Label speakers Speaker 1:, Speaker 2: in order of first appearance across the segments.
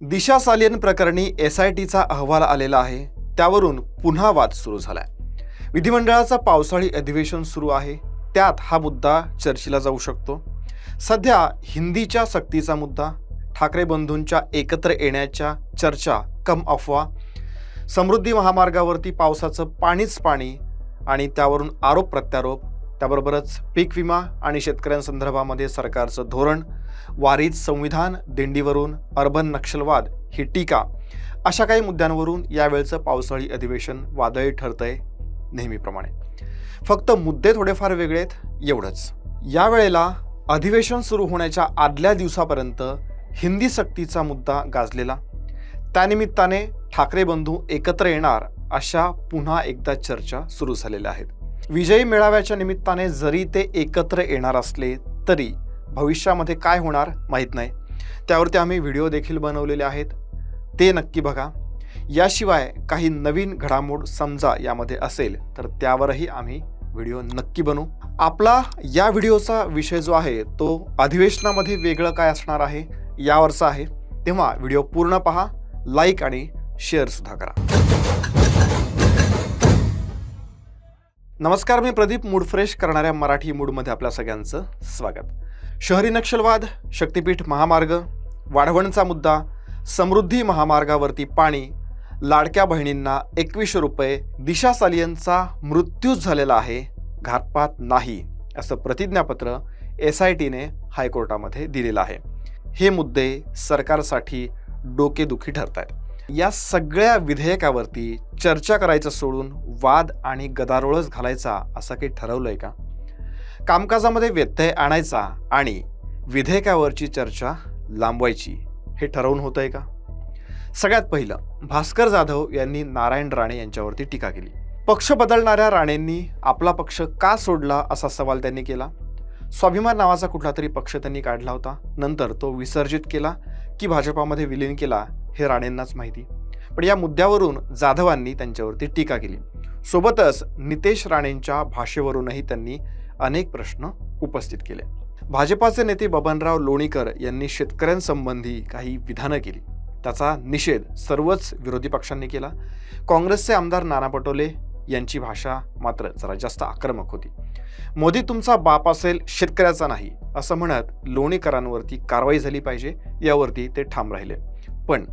Speaker 1: दिशा सालियन प्रकरणी S I टीचा अहवाल आलेला आहे. त्यावरून पुन्हा वाद सुरू झालाय. विधिमंडळाचं पावसाळी अधिवेशन सुरू आहे. त्यात हा मुद्दा चर्चेला जाऊ शकतो. सध्या हिंदीच्या सक्तीचा मुद्दा ठाकरे बंधूंच्या एकत्र येण्याच्या चर्चा कम अफवा समृद्धी महामार्गावरती पावसाचं पाणीच पाणी आणि त्यावरून आरोप प्रत्यारोप त्याबरोबरच पीक विमा आणि शेतकऱ्यांसंदर्भामध्ये सरकारचं धोरण वारीत संविधान दिंडीवरून अर्बन नक्षलवाद ही टीका अशा काही मुद्द्यांवरून यावेळचं पावसाळी अधिवेशन वादळी ठरतंय नेहमीप्रमाणे. फक्त मुद्दे थोडेफार वेगळे आहेत एवढंच. यावेळेला अधिवेशन सुरू होण्याच्या आदल्या दिवसापर्यंत हिंदी सक्तीचा मुद्दा गाजलेला. त्यानिमित्ताने ठाकरे बंधू एकत्र येणार अशा पुन्हा एकदा चर्चा सुरू झालेल्या आहेत. विजयी मेळाव्याच्या निमित्ताने जरी ते एकत्र येणार असले तरी भविष्यामध्ये काय होणार माहीत नाही. त्यावरती आम्ही व्हिडिओ देखील बनवलेले आहेत. ते नक्की बघा. याशिवाय काही नवीन घडामोड समजा यामध्ये असेल तर त्यावरही आम्ही व्हिडिओ नक्की बनवू. आपला या व्हिडिओचा विषय जो आहे तो अधिवेशनामध्ये वेगळं काय असणार आहे यावरचा आहे. तेव्हा व्हिडिओ पूर्ण पहा लाईक आणि शेअरसुद्धा करा. नमस्कार मी प्रदीप मूड फ्रेश करणाऱ्या मराठी मूडमध्ये आपल्या सगळ्यांचं स्वागत. शहरी नक्षलवाद शक्तीपीठ महामार्ग वाढवणचा मुद्दा समृद्धी महामार्गावरती पाणी लाडक्या बहिणींना एकवीसशे रुपये दिशा सालियनचा मृत्यूच झालेला आहे घातपात नाही असं प्रतिज्ञापत्र एस आय टीने हायकोर्टामध्ये दिलेलं आहे. हे मुद्दे सरकारसाठी डोकेदुखी ठरत आहेत या सगळ्या विधेयकावरती चर्चा करायचं सोडून वाद आणि गदारोळच घालायचा असं काही ठरवलंय का? कामकाजामध्ये व्यत्यय आणायचा आणि विधेयकावरची चर्चा लांबवायची हे ठरवून होतंय का? सगळ्यात पहिलं भास्कर जाधव यांनी नारायण राणे यांच्यावरती टीका केली. पक्ष बदलणाऱ्या राणेंनी आपला पक्ष का सोडला असा सवाल त्यांनी केला? स्वाभिमान नावाचा कुठला तरी पक्ष त्यांनी काढला होता. नंतर तो विसर्जित केला की भाजपामध्ये विलीन केला हे राणेंनाच माहिती. पण या मुद्द्यावरून जाधवांनी त्यांच्यावरती टीका केली. सोबतच नितेश राणेंच्या भाषेवरूनही त्यांनी अनेक प्रश्न उपस्थित केले. भाजपाचे नेते बबनराव लोणीकर यांनी शेतकऱ्यांसंबंधी काही विधानं केली. त्याचा निषेध सर्वच विरोधी पक्षांनी केला. काँग्रेसचे आमदार नाना पटोले यांची भाषा मात्र जरा जास्त आक्रमक होती. मोदी तुमचा बाप असेल शेतकऱ्याचा नाही असं म्हणत लोणीकरांवरती कारवाई झाली पाहिजे यावरती ते ठाम राहिले. पण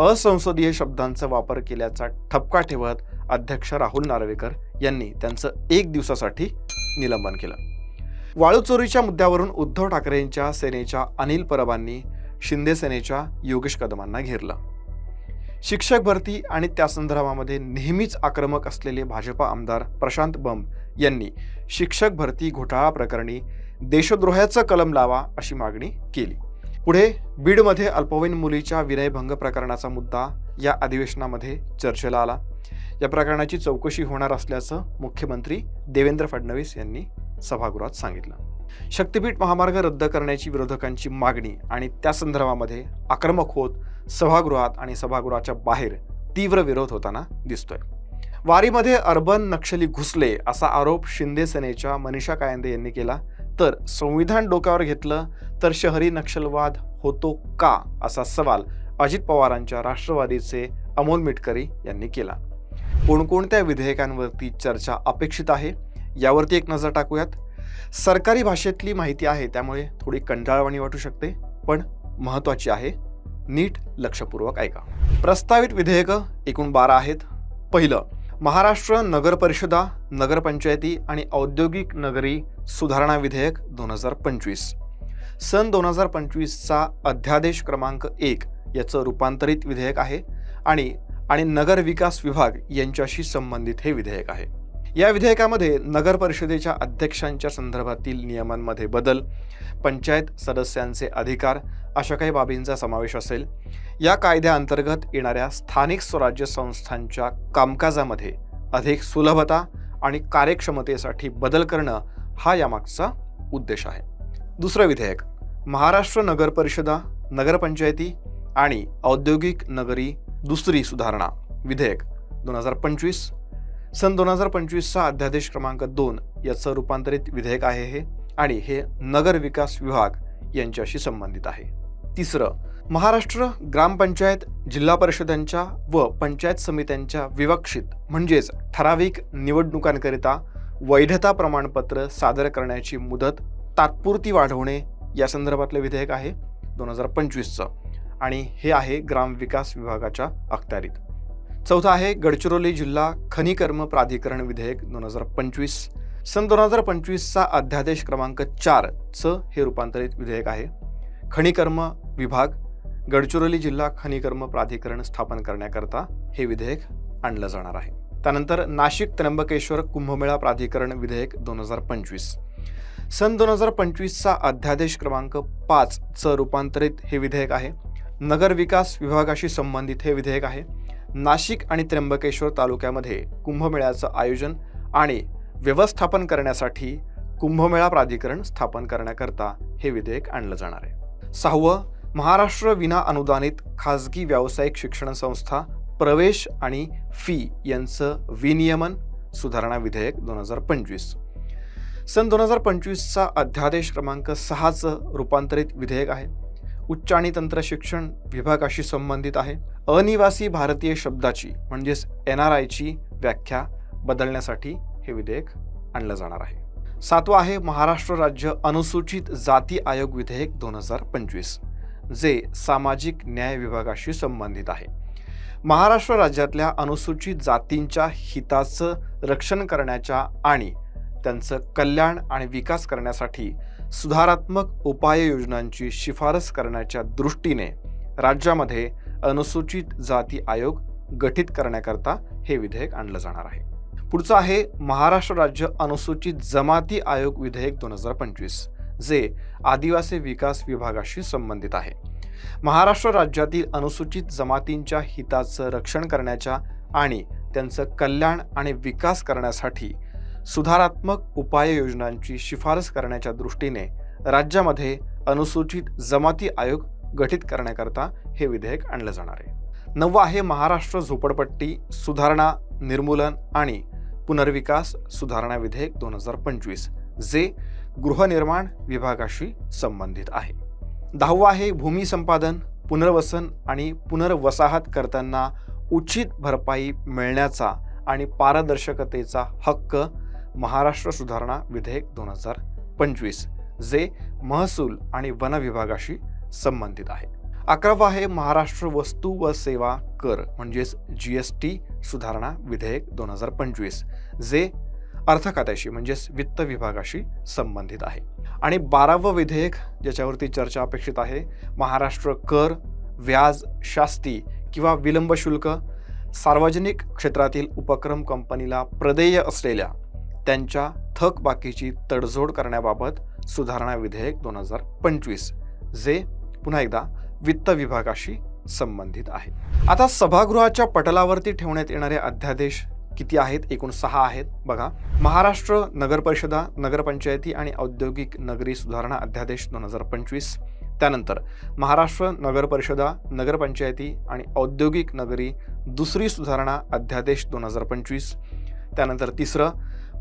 Speaker 1: असंसदीय शब्दांचा वापर केल्याचा ठपका ठेवत अध्यक्ष राहुल नार्वेकर यांनी त्यांचं एक दिवसासाठी निलंबन केलं. वाळू चोरीच्या मुद्द्यावरून उद्धव ठाकरेंच्या सेनेच्या अनिल परबांनी शिंदे सेनेच्या योगेश कदमांना घेरलं. शिक्षक भरती आणि त्या संदर्भामध्ये नेहमीच आक्रमक असलेले भाजपा आमदार प्रशांत बंब यांनी शिक्षक भरती घोटाळा प्रकरणी देशद्रोहाचं कलम लावा अशी मागणी केली. पुढे बीडमध्ये अल्पवयीन मुलीच्या विनयभंग प्रकरणाचा मुद्दा या अधिवेशनामध्ये चर्चेला आला. या प्रकरणाची चौकशी होणार असल्याचं मुख्यमंत्री देवेंद्र फडणवीस यांनी सभागृहात सांगितलं. शक्तीपीठ महामार्ग रद्द करण्याची विरोधकांची मागणी आणि त्या संदर्भामध्ये आक्रमक होत सभागृहात आणि सभागृहाच्या बाहेर तीव्र विरोध होताना दिसतोय. वारीमध्ये अर्बन नक्षली घुसले असा आरोप शिंदे सेनेच्या मनीषा कायंदे यांनी केला. तर संविधान डोक्यावर घेतलं तर शहरी नक्षलवाद होतो का असा सवाल अजित पवारांच्या राष्ट्रवादीचे अमोल मिटकरी यांनी केला. कोणकोणत्या विधेयकांवरती चर्चा अपेक्षित आहे? यावरती एक नजर टाकूयात. सरकारी भाषेतली माहिती आहे त्यामुळे थोडी कंटाळवाणी वाटू शकते पण महत्त्वाची आहे. नीट लक्षपूर्वक ऐका. प्रस्तावित विधेयकं एकूण बारा आहेत. पहिलं महाराष्ट्र नगरपरिषदा नगरपंचायती आणि औद्योगिक नगरी सुधारणा विधेयक दोन हजार पंचवीस. सन दोन हजार पंचवीसचा अध्यादेश क्रमांक एक याचं रूपांतरित विधेयक आहे आणि आणि नगर विकास विभाग यांच्याशी संबंधित हे विधेयक आहे. या विधेयकामध्ये नगर परिषदेच्या अध्यक्षांच्या संदर्भातील नियमांमध्ये बदल पंचायत सदस्यांचे अधिकार अशा काही बाबींचा समावेश असेल. या कायद्याअंतर्गत येणाऱ्या स्थानिक स्वराज्य संस्थांच्या कामकाजामध्ये अधिक सुलभता आणि कार्यक्षमतेसाठी बदल करणं हा यामागचा उद्देश आहे. दुसरं विधेयक महाराष्ट्र नगर परिषदा नगरपंचायती आणि औद्योगिक नगरी दुसरी सुधारणा विधेयक दोन हजार पंचवीस सन दोन हजार पंचवीसचा अध्यादेश क्रमांक दोन याचं रूपांतरित विधेयक आहे हे आणि हे नगर विकास विभाग यांच्याशी संबंधित आहे. तिसरं महाराष्ट्र ग्रामपंचायत जिल्हा परिषदांच्या व पंचायत समित्यांच्या विवक्षित म्हणजेच ठराविक निवडणुकांकरिता वैधता प्रमाणपत्र सादर करण्याची मुदत तात्पुरती वाढवणे या संदर्भातलं विधेयक आहे दोन हजार पंचवीसचं आणि हे आहे ग्रामविकास विभागाच्या अखत्यारीत. चौथा आहे गडचिरोली जिल्हा खनिकर्म प्राधिकरण विधेयक दोन हजार पंचवीस. सन दोन हजार पंचवीसचा अध्यादेश क्रमांक चारचं हे रूपांतरित विधेयक आहे. खनिकर्म विभाग गडचिरोली जिल्हा खनिकर्म प्राधिकरण स्थापन करण्याकरता हे विधेयक आणलं जाणार आहे. त्यानंतर नाशिक त्र्यंबकेश्वर कुंभमेळा प्राधिकरण विधेयक दोन हजार पंचवीस. सन दोन हजार पंचवीसचा अध्यादेश क्रमांक पाचचं रूपांतरित हे विधेयक आहे. नगर विकास विभागाशी संबंधित हे विधेयक आहे. नाशिक आणि त्र्यंबकेश्वर तालुक्यामध्ये कुंभमेळ्याचं आयोजन आणि व्यवस्थापन करण्यासाठी कुंभमेळा प्राधिकरण स्थापन करण्याकरता हे विधेयक आणलं जाणार आहे. सहावं महाराष्ट्र विना अनुदानित खाजगी व्यावसायिक शिक्षण संस्था प्रवेश आणि फी यांचं विनियमन सुधारणा विधेयक दोन हजार पंचवीस. सन दोन हजार पंचवीसचा अध्यादेश क्रमांक सहाचं रूपांतरित विधेयक आहे. उच्च आणि तंत्र शिक्षण विभागाशी संबंधित आहे. अनिवासी भारतीय शब्दाची म्हणजेच एन आर आयची व्याख्या बदलण्यासाठी हे विधेयक आणलं जाणार आहे. सातवं आहे महाराष्ट्र राज्य अनुसूचित जाती आयोग विधेयक दोन हजार पंचवीस जे सामाजिक न्याय विभागाशी संबंधित आहे. महाराष्ट्र राज्यातल्या अनुसूचित जातींच्या हिताचं रक्षण करण्याच्या आणि त्यांचं कल्याण आणि विकास करण्यासाठी सुधारात्मक उपाययोजनांची शिफारस करण्याच्या दृष्टीने राज्यामध्ये अनुसूचित जाती आयोग गठीत करण्याकरता हे विधेयक आणलं जाणार आहे. पुढचं आहे महाराष्ट्र राज्य अनुसूचित जमाती आयोग विधेयक दोन हजार पंचवीस जे आदिवासी विकास विभागाशी संबंधित आहे. महाराष्ट्र राज्यातील अनुसूचित जमातींच्या हिताचं रक्षण करण्याच्या आणि त्यांचं कल्याण आणि विकास करण्यासाठी सुधारात्मक उपाययोजनांची शिफारस करण्याच्या दृष्टीने राज्यामध्ये अनुसूचित जमाती आयोग गठीत करण्याकरता हे विधेयक आणलं जाणार आहे. नववं आहे महाराष्ट्र झोपडपट्टी सुधारणा निर्मूलन आणि पुनर्विकास सुधारणा विधेयक दोन हजार पंचवीस जे गृहनिर्माण विभागाशी संबंधित आहे. दहावं आहे भूमी संपादन पुनर्वसन आणि पुनर्वसाहत करताना उचित भरपाई मिळण्याचा आणि पारदर्शकतेचा हक्क महाराष्ट्र सुधारणा विधेयक दोन हजार पंचवीस जे महसूल आणि वन विभागाशी संबंधित आहे. अकरावा आहे महाराष्ट्र वस्तू व सेवा कर म्हणजेच जी एस टी सुधारणा विधेयक दोन हजार पंचवीस जे अर्थ खात्याशी म्हणजेच वित्त विभागाशी संबंधित आहे. आणि बारावं विधेयक ज्याच्यावरती चर्चा अपेक्षित आहे महाराष्ट्र कर व्याज शास्ती किंवा विलंब शुल्क सार्वजनिक क्षेत्रातील उपक्रम कंपनीला प्रदेय असलेल्या त्यांच्या थकबाकीची तडजोड करण्याबाबत सुधारणा विधेयक दोन हजार पंचवीस जे पुन्हा एकदा वित्त विभागाशी संबंधित आहे. आता सभागृहाच्या पटलावरती ठेवण्यात येणारे अध्यादेश किती आहेत? एकूण सहा आहेत. बघा महाराष्ट्र नगरपरिषदा नगरपंचायती आणि औद्योगिक नगरी सुधारणा अध्यादेश दोन हजार पंचवीस त्यानंतर महाराष्ट्र नगरपरिषदा नगरपंचायती आणि औद्योगिक नगरी दुसरी सुधारणा अध्यादेश दोन हजार पंचवीस त्यानंतर तिसरं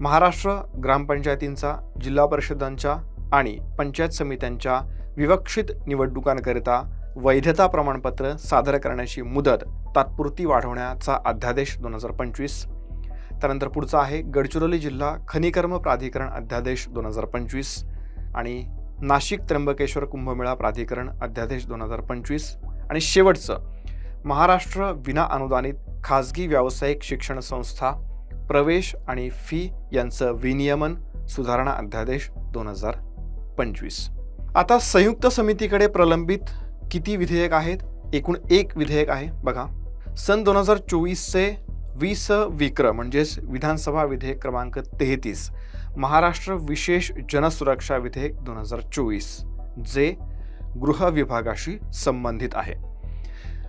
Speaker 1: महाराष्ट्र ग्रामपंचायतींचा जिल्हा परिषदांच्या आणि पंचायत समित्यांच्या विवक्षित निवडणुकांकरिता वैधता प्रमाणपत्र सादर करण्याची मुदत तात्पुरती वाढवण्याचा अध्यादेश दोन हजार पंचवीस. त्यानंतर पुढचा आहे गडचिरोली जिल्हा खनिकर्म प्राधिकरण अध्यादेश दोन हजार पंचवीस आणि नाशिक त्र्यंबकेश्वर कुंभमेळा प्राधिकरण अध्यादेश दोन हजार पंचवीस. आणि शेवटचं महाराष्ट्र विना अनुदानित खाजगी व्यावसायिक शिक्षण संस्था प्रवेश आणि फी यांचं विनियमन सुधारणा अध्यादेश दोन हजार पंचवीस. आता संयुक्त समितीकडे प्रलंबित किती विधेयक आहेत? एकूण एक विधेयक आहे बघा. सन दोन हजार चोवीसचे वीस विक्र म्हणजेच विधानसभा विधेयक क्रमांक तेहतीस महाराष्ट्र विशेष जनसुरक्षा विधेयक दोन हजार चोवीस जे गृह विभागाशी संबंधित आहे.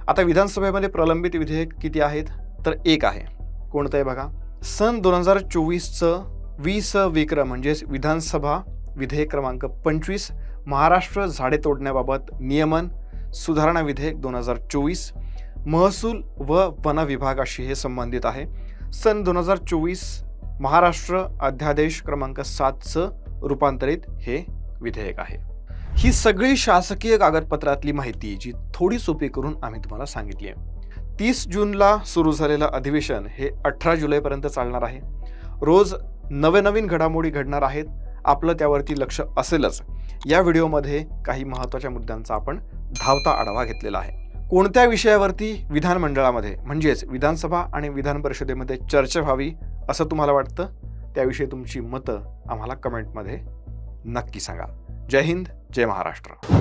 Speaker 1: आता विधानसभेमध्ये प्रलंबित विधेयक किती आहेत? तर एक आहे. कोणतं आहे बघा? सन दोन हजार चोवीसचं वीस विक्र म्हणजेच विधानसभा विधेयक क्रमांक पंचवीस महाराष्ट्र झाडे तोडण्याबाबत नियमन सुधारणा विधेयक दोन हजार चोवीस महसूल व वन विभागाशी हे संबंधित आहे. सन दोन हजार चोवीस महाराष्ट्र अध्यादेश क्रमांक सातचं रूपांतरित हे विधेयक आहे. ही सगळी शासकीय कागदपत्रातली माहिती जी थोडी सोपी करून आम्ही तुम्हाला सांगितली आहे. तीस जूनला सुरू झालेलं अधिवेशन हे अठरा जुलैपर्यंत चालणार आहे. रोज नवनवीन घडामोडी घडणार आहेत आपलं त्यावरती लक्ष असेलच. या व्हिडिओमध्ये काही महत्त्वाच्या मुद्द्यांचा आपण धावता आढावा घेतलेला आहे. कोणत्या विषयावरती विधानमंडळामध्ये म्हणजेच विधानसभा आणि विधान परिषदेमध्ये चर्चा व्हावी असं तुम्हाला वाटतं? त्याविषयी तुमची मतं आम्हाला कमेंटमध्ये नक्की सांगा. जय हिंद जय महाराष्ट्र.